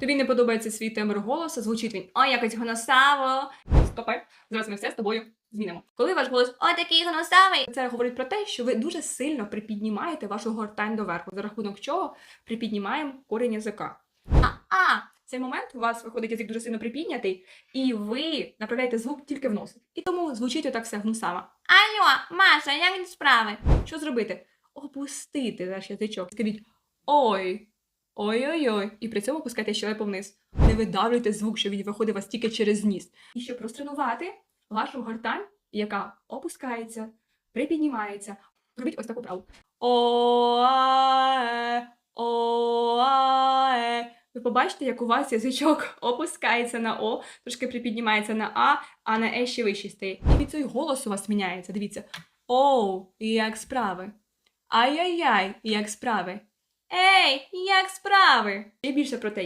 Тобі не подобається свій тембр голосу, звучить він ой, якось гоносаво. Стопай, зараз ми все з тобою змінимо. Коли ваш голос ой, такий гоносавий, це говорить про те, що ви дуже сильно припіднімаєте вашу гортань доверху, за рахунок чого припіднімаємо корінь язика. А, а в цей момент у вас виходить язик дуже сильно припіднятий, і ви направляєте звук тільки в нос. І тому звучить отак все гнусаво. Алло, Маша, як справи? Що зробити? Опустити ваш язичок. Скажіть ой, ой-ой-ой, і при цьому пускайте щелепу вниз. Не видавлюйте звук, що він виходить у вас тільки через ніс. І щоб розтренувати вашу гортань, яка опускається, припіднімається, робіть ось таку праву. О-а-е, о-а-е. Ви побачите, як у вас язичок опускається на О, трошки припіднімається на А, а на Е ще вище стає. І від цього голос у вас міняється. Дивіться. Оу, як справи. Ай-яй-яй, як справи. Ей, як справи? І більше про те,